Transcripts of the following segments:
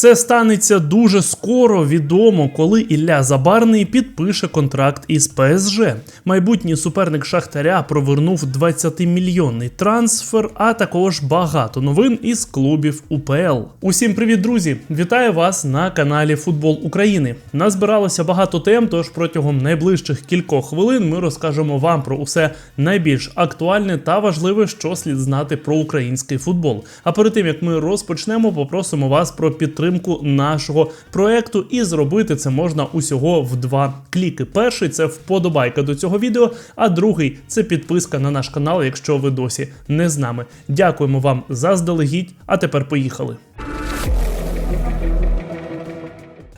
Це станеться дуже скоро. Відомо, коли Ілля Забарний підпише контракт із ПСЖ. Майбутній суперник Шахтаря провернув 20-мільйонний трансфер, а також багато новин із клубів УПЛ. Усім привіт, друзі! Вітаю вас на каналі Футбол України. Назбиралося багато тем, тож протягом найближчих кількох хвилин ми розкажемо вам про усе найбільш актуальне та важливе, що слід знати про український футбол. А перед тим як ми розпочнемо, попросимо вас про підтримку нашого проекту, і зробити це можна усього в два кліки. Перший це вподобайка до цього відео, а другий це підписка на наш канал, якщо ви досі не з нами. Дякуємо вам заздалегідь. А тепер поїхали.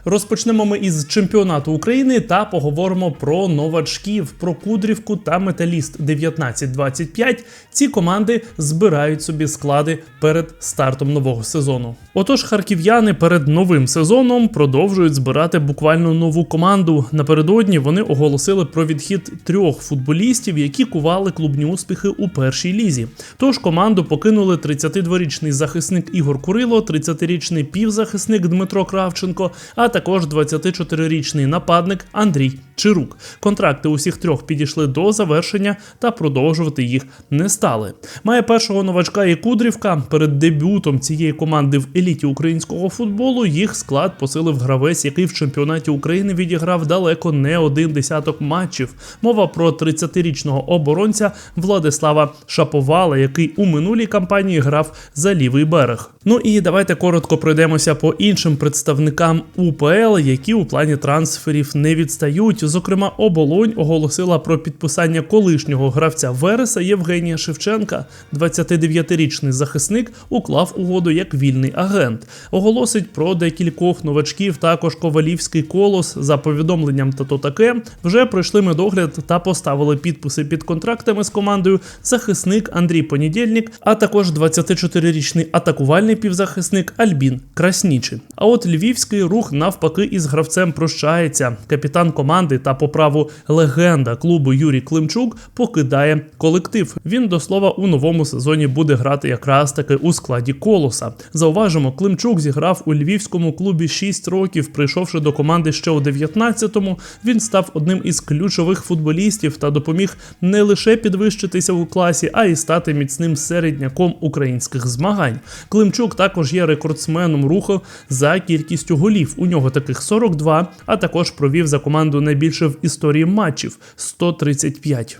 Розпочнемо ми із чемпіонату України та поговоримо про новачків, про Кудрівку та Металіст 1925. Ці команди збирають собі склади перед стартом нового сезону. Отож, харків'яни перед новим сезоном продовжують збирати буквально нову команду. Напередодні вони оголосили про відхід трьох футболістів, які кували клубні успіхи у першій лізі. Тож команду покинули 32-річний захисник Ігор Курило, 30-річний півзахисник Дмитро Кравченко, а також 24-річний нападник Андрій Чирук. Контракти усіх трьох підійшли до завершення та продовжувати їх не стали. Має першого новачка і Кудрівка. Перед дебютом цієї команди в еліті українського футболу їх склад посилив гравець, який в чемпіонаті України відіграв далеко не один десяток матчів. Мова про 30-річного оборонця Владислава Шаповала, який у минулій кампанії грав за лівий берег. Ну і давайте коротко пройдемося по іншим представникам УПЛ, які у плані трансферів не відстають. Зокрема, оболонь оголосила про підписання колишнього гравця Вереса Євгенія Шевченка. 29-річний захисник уклав угоду як вільний агент. Оголосить про декількох новачків. Також ковалівський колос за повідомленням та то таке вже пройшли медогляд та поставили підписи під контрактами з командою захисник Андрій Понедільник, а також 24-річний атакувальний півзахисник Альбін Краснічий. А от львівський рух навпаки із гравцем прощається. Капітан команди та по праву легенда клубу Юрій Климчук покидає колектив. Він до слова у новому сезоні буде грати якраз таки у складі колоса. Зауважимо, Климчук зіграв у львівському клубі 6 років. Прийшовши до команди ще у 19-му, він став одним із ключових футболістів та допоміг не лише підвищитися у класі, а й стати міцним середняком українських змагань. Климчук також є рекордсменом руху за кількістю голів. У нього таких 42, а також провів за команду найбільше в історії матчів 135.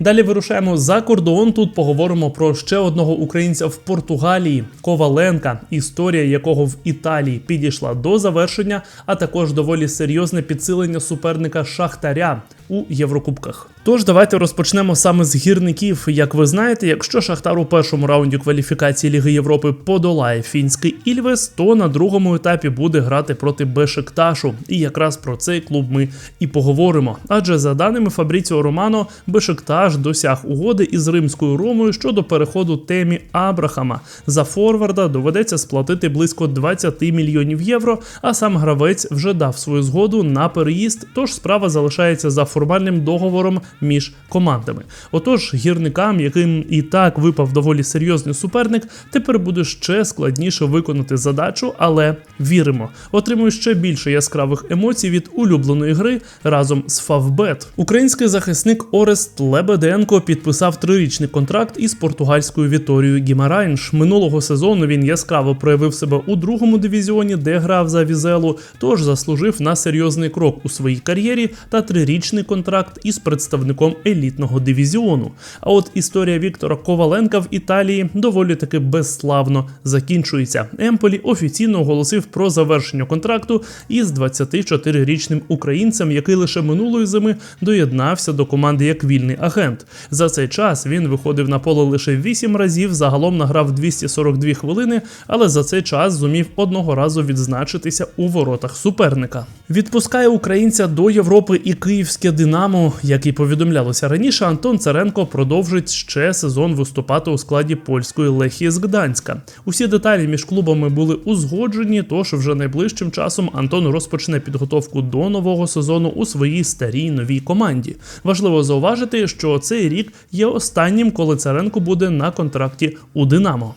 Далі вирушаємо за кордон. Тут поговоримо про ще одного українця в Португалії Коваленка, історія якого в Італії підійшла до завершення, а також доволі серйозне підсилення суперника Шахтаря у Єврокубках. Тож давайте розпочнемо саме з гірників. Як ви знаєте, якщо Шахтар у першому раунді кваліфікації Ліги Європи подолає фінський Ільвес, то на другому етапі буде грати проти Бешикташу. І якраз про цей клуб ми і поговоримо. Адже за даними Фабріціо Романо, Бешикташ досяг угоди із римською Ромою щодо переходу темі Абрахама. За форварда доведеться сплатити близько 20 мільйонів євро. А сам гравець вже дав свою згоду на переїзд. Тож справа залишається за формальним договором між командами. Отож, гірникам, яким і так випав доволі серйозний суперник, тепер буде ще складніше виконати задачу, але віримо. Отримую ще більше яскравих емоцій від улюбленої гри разом з Фавбет. Український захисник Орест Лебеденко підписав трирічний контракт із португальською Віторією Гімарайнш. Минулого сезону він яскраво проявив себе у другому дивізіоні, де грав за Візелу, тож заслужив на серйозний крок у своїй кар'єрі та трирічний контракт із представником елітного дивізіону. А от історія Віктора Коваленка в Італії доволі таки безславно закінчується. Емполі офіційно оголосив про завершення контракту із 24-річним українцем, який лише минулої зими доєднався до команди як вільний агент. За цей час він виходив на поле лише 8 разів, загалом награв 242 хвилини, але за цей час зумів одного разу відзначитися у воротах суперника. Відпускає українця до Європи і київське Динамо, як і повідомлялося раніше, Антон Царенко продовжить ще сезон виступати у складі польської Лехії з Гданська. Усі деталі між клубами були узгоджені, тож вже найближчим часом Антон розпочне підготовку до нового сезону у своїй старій новій команді. Важливо зауважити, що цей рік є останнім, коли Царенко буде на контракті у Динамо.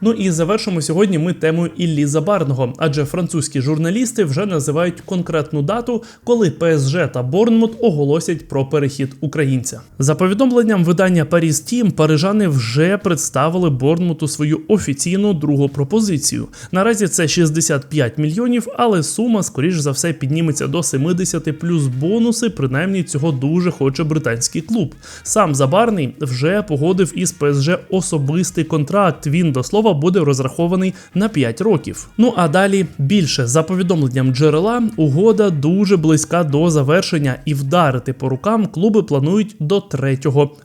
Ну і завершимо сьогодні ми темою Іллі Забарного, адже французькі журналісти вже називають конкретну дату, коли ПСЖ та Борнмут оголосять про перехід українця. За повідомленням видання Paris Team, парижани вже представили Борнмуту свою офіційну другу пропозицію. Наразі це 65 мільйонів, але сума, скоріш за все, підніметься до 70 плюс бонуси. Принаймні цього дуже хоче британський клуб. Сам Забарний вже погодив із ПСЖ особистий контракт. Він до слова буде розрахований на 5 років. Ну а далі більше за повідомленням джерела, угода дуже близька до завершення, і вдарити по рукам клуби планують до 3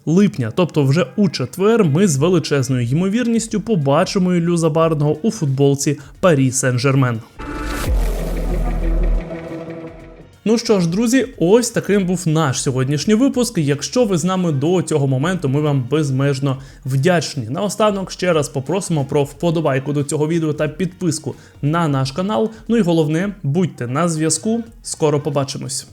липня. Тобто, вже у четвер ми з величезною ймовірністю побачимо Іллю Забарного у футболці Парі Сен-Жермен. Ну що ж, друзі, ось таким був наш сьогоднішній випуск. Якщо ви з нами до цього моменту, ми вам безмежно вдячні. Наостанок ще раз попросимо про вподобайку до цього відео та підписку на наш канал. Ну і головне, будьте на зв'язку. Скоро побачимось.